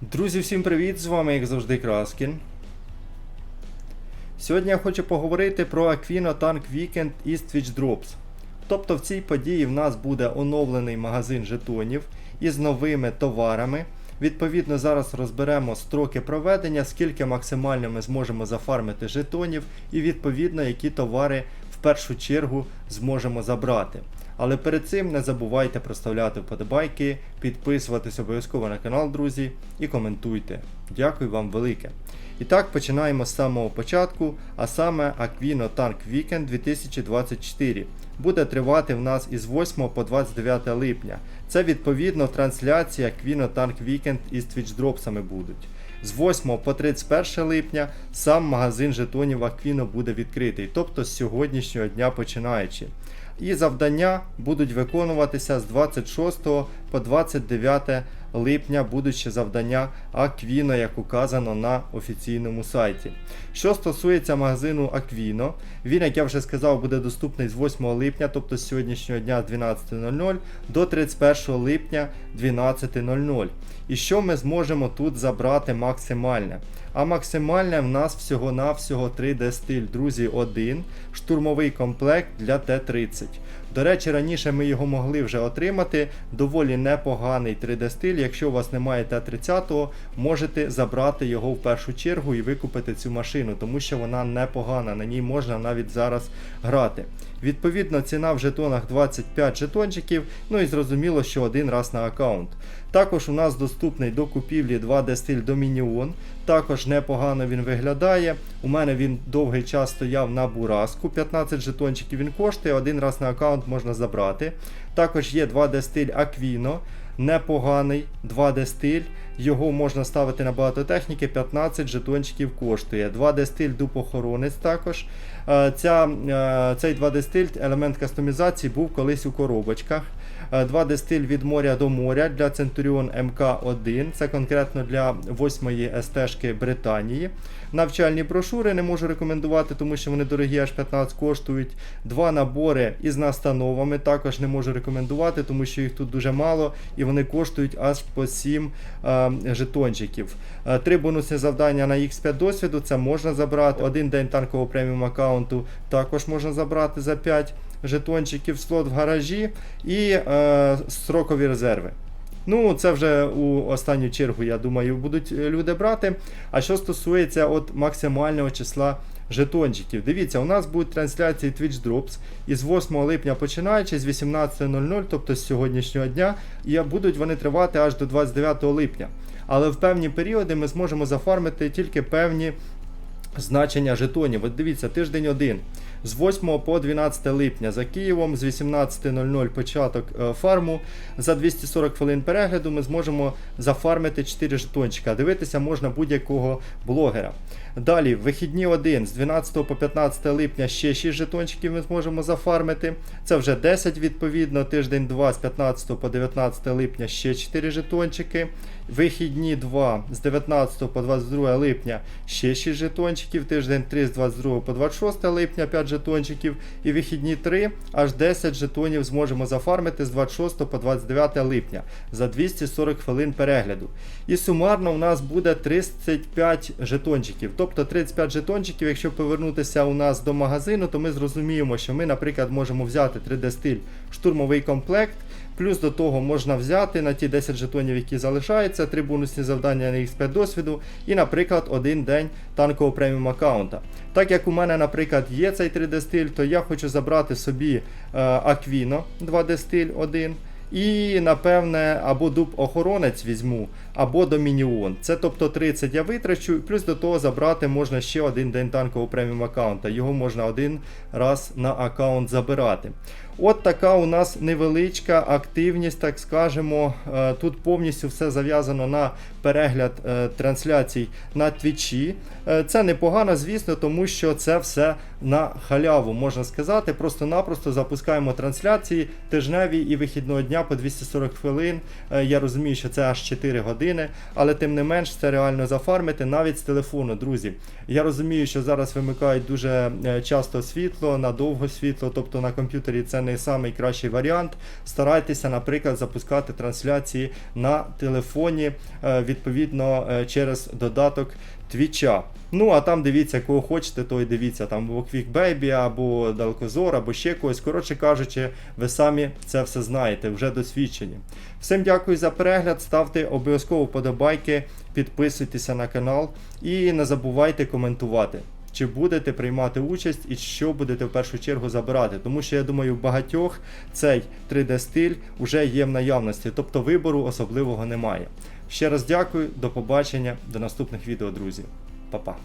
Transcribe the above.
Друзі, всім привіт! З вами, як завжди, Краскін. Сьогодні я хочу поговорити про Aquino Tank Weekend із Twitch Drops. Тобто в цій події в нас буде оновлений магазин жетонів із новими товарами. Відповідно, зараз розберемо строки проведення, скільки максимально ми зможемо зафармити жетонів, і відповідно, які товари в першу чергу зможемо забрати. Але перед цим не забувайте проставляти вподобайки, підписуватись обов'язково на канал, друзі, і коментуйте. Дякую вам велике. І так, починаємо з самого початку, а саме Aquino Tank Weekend 2024. Буде тривати в нас із 8 по 29 липня. Це відповідно трансляція Aquino Tank Weekend із Twitch дропсами будуть. З 8 по 31 липня сам магазин жетонів Aquino буде відкритий, тобто з сьогоднішнього дня починаючи. І завдання будуть виконуватися з 26 по 29 липня будуть завдання Aquino, як указано на офіційному сайті. Що стосується магазину Aquino, він, як я вже сказав, буде доступний з 8 липня, тобто з сьогоднішнього дня з 12.00 до 31 липня 12.00. І що ми зможемо тут забрати максимальне? А максимальне в нас всього-навсього 3D стиль, друзі, один штурмовий комплект для Т-30. До речі, раніше ми його могли вже отримати. Доволі непоганий 3D стиль. Якщо у вас немає Т-30, можете забрати його в першу чергу і викупити цю машину, тому що вона непогана, на ній можна навіть зараз грати. Відповідно, ціна в жетонах 25 жетончиків, ну і зрозуміло, що один раз на аккаунт. Також у нас доступний до купівлі 2D стиль Dominion. Також непогано він виглядає. У мене він довгий час стояв на бураску. 15 жетончиків він коштує, один раз на аккаунт можна забрати. Також є 2D стиль Aquino. Непоганий 2D стиль, його можна ставити на багато техніки, 15 жетончиків коштує. 2D стиль дупохоронець також. Е, Ця, е, цей 2D стиль, елемент кастомізації, був колись у коробочках. Е, 2D від моря до моря для Centurion MK1. Це конкретно для 8-ї СТ-шки Британії. Навчальні брошури не можу рекомендувати, тому що вони дорогі, аж 15 коштують. Два набори із настановами також не можу рекомендувати, тому що їх тут дуже мало і вони коштують аж по 7 е, жетончиків. Е, Три бонусні завдання на X5 досвіду це можна забрати. Один день танкового преміум аккаунту також можна забрати за 5 жетончиків, слот в гаражі і е, строкові резерви. Ну, це вже у останню чергу, я думаю, будуть е, люди брати. А що стосується от максимального числа жетончиків, дивіться, у нас будуть трансляції Twitch Drops із 8 липня починаючи з 18.00, тобто з сьогоднішнього дня, і будуть вони тривати аж до 29 липня. Але в певні періоди ми зможемо зафармити тільки певні значення жетонів. От дивіться, тиждень один. З 8 по 12 липня за Києвом, з 18.00 початок е, фарму. За 240 хвилин перегляду ми зможемо зафармити 4 жетончика. Дивитися можна будь-якого блогера. Далі, вихідні 1 з 12 по 15 липня ще 6 жетончиків ми зможемо зафармити. Це вже 10 відповідно. Тиждень 2 з 15 по 19 липня ще 4 жетончики. Вихідні 2 з 19 по 22 липня ще 6 жетончиків. Тиждень 3 з 22 по 26 липня 5 жетончиків. І вихідні 3 аж 10 жетонів зможемо зафармити з 26 по 29 липня за 240 хвилин перегляду. І сумарно у нас буде 35 жетончиків. Тобто 35 жетончиків, якщо повернутися у нас до магазину, то ми зрозуміємо, що ми, наприклад, можемо взяти 3D стиль штурмовий комплект. Плюс до того можна взяти на ті 10 жетонів, які залишаються, три бонусні завдання на X5 досвіду, і, наприклад, один день танкового преміум аккаунта. Так як у мене, наприклад, є цей 3D стиль, то я хочу забрати собі е, Aquino 2D стиль 1. І, напевне, або дуб охоронець візьму, або Домініон. Це тобто 30 я витрачу, плюс до того забрати можна ще один день танкового преміум аккаунта. Його можна один раз на аккаунт забирати. От така у нас невеличка активність, так скажемо. Е, Тут повністю все зав'язано на перегляд е, трансляцій на твічі. Е, Це непогано, звісно, тому що це все на халяву, можна сказати. Просто-напросто запускаємо трансляції тижневі і вихідного дня по 240 хвилин. Я розумію, що це аж 4 години, але тим не менш це реально зафармити навіть з телефону, друзі. Я розумію, що зараз вимикають дуже е, часто світло, надовго світло, тобто на комп'ютері це не найкращий варіант. Старайтеся, наприклад, запускати трансляції на телефоні, е, відповідно, е, через додаток Твіча. Ну, а там дивіться, кого хочете, то й дивіться, там або QuickBaby, або Далкозор, або ще когось. Коротше кажучи, ви самі це все знаєте, вже досвідчені. Всім дякую за перегляд, ставте обов'язково вподобайки, підписуйтеся на канал і не забувайте коментувати. Чи будете приймати участь і що будете в першу чергу забирати? Тому що я думаю, в багатьох цей 3D стиль вже є в наявності, тобто вибору особливого немає. Ще раз дякую, до побачення, до наступних відео, друзі. Па-па.